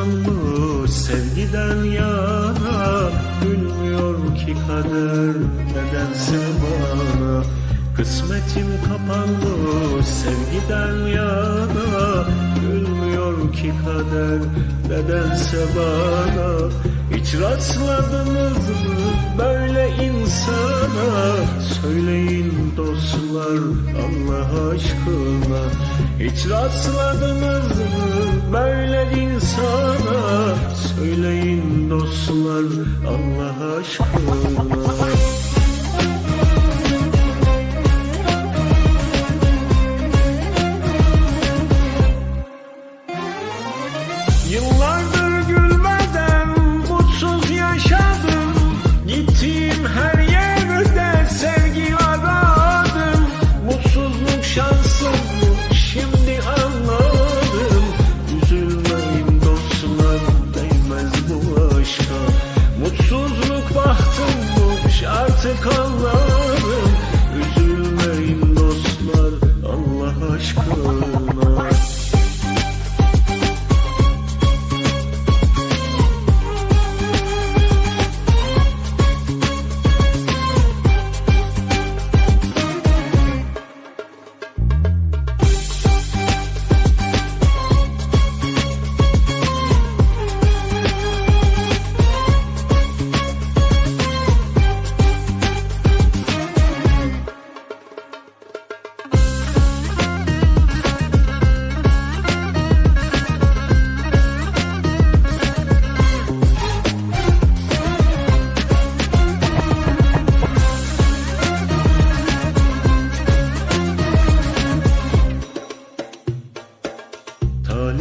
Kapanmış sevgiden yana Gülmüyor ki kader nedense bana. Kısmetim kapanmış sevgiden yana Gülmüyor ki kader nedense bana. Hiç rastladınız mı böyle insana? Söyleyin dostlar Allah aşkına. Hiç rastladınız mı Dostlar Allah aşkına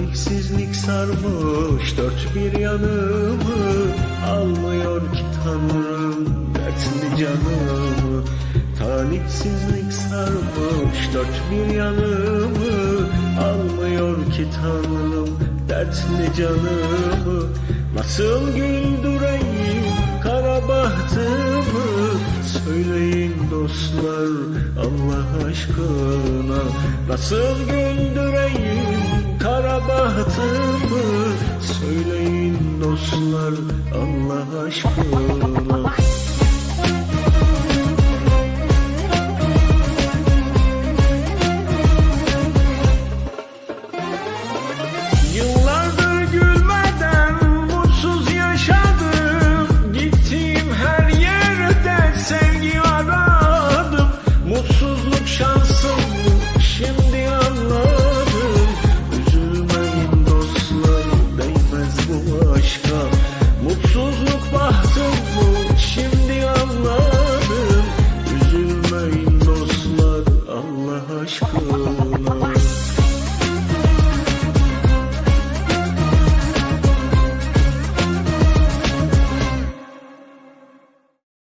Talihsizlik sarmış dört bir yanımı Almıyor ki Tanrım dertli canımı. Talihsizlik sarmış dört bir yanımı Almıyor ki Tanrım dertli canımı. Nasıl güldüreyim kara bahtımı? Söyleyin dostlar Allah aşkına. Nasıl güldüreyim kara bahtımı Söyleyin dostlar Allah aşkına